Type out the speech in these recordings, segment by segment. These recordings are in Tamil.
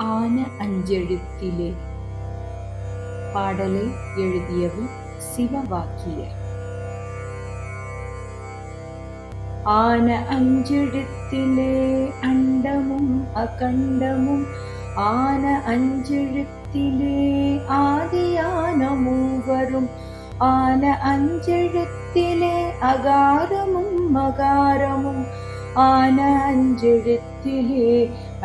ആന അഞ്ചെഴുത്തിലെ പാടലിൽ എഴുതിയത് ശിവവാക്കിയർ. ആന അഞ്ചെഴുത്തിലെ അണ്ടമും അഖണ്ഡമും ആന അഞ്ചെഴുത്തിലെ ആദിയാന മൂവരും ആന അഞ്ചെഴുത്തിലെ അകാരമും മകാരമും ஆன அஞ்செழுத்திலே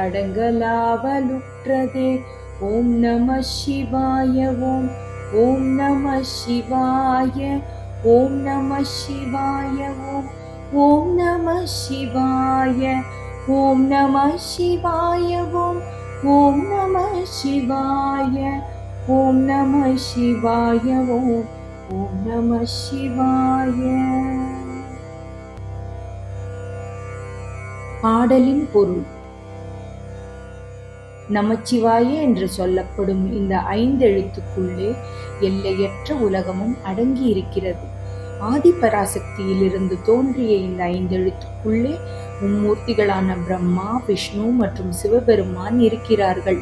அடங்கலாவலுற்றதே ஓம் நம சிவாய ஓம் ஓம் நம சிவாய ஓம் நம சிவாய ஓம் ஓம் நம சிவாய ஓம் நம சிவாய ஓம் ஓம் நம சிவாய ஓம் நம சிவாய ஓம் ஓம் நம சிவாய பாடலின் பொருள். நமச்சிவாய என்று சொல்லப்படும் இந்த ஐந்தெழுத்துக்குள்ளே எல்லையற்ற உலகமும் அடங்கி இருக்கிறது ஆதிபராசக்தியிலிருந்து தோன்றிய இந்த ஐந்தெழுத்துக்குள்ளே மும்மூர்த்திகளான பிரம்மா விஷ்ணு மற்றும் சிவபெருமான் இருக்கிறார்கள்.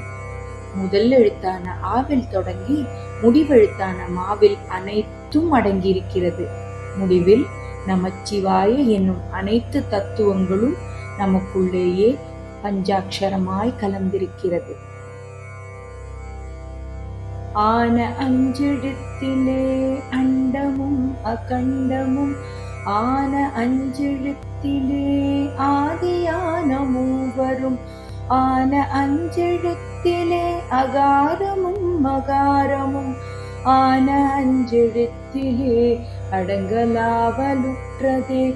முதல் எழுத்தான ஆவில் தொடங்கி முடிவெழுத்தான மாவில் அனைத்தும் அடங்கியிருக்கிறது. முடிவில் நமச்சிவாய என்னும் அனைத்து தத்துவங்களும் நமக்குள்ளேயே பஞ்சாட்சரமாய் கலந்திருக்கிறது. ஆன அஞ்செழுத்திலே அண்டமும் அகண்டமும் ஆன அஞ்செழுத்திலே ஆதியான மூவரும் ஆன அஞ்செழுத்திலே அகாரமும் மகாரமும் ஆன அஞ்செழுத்திலே அடங்கலாவலுற்றதே.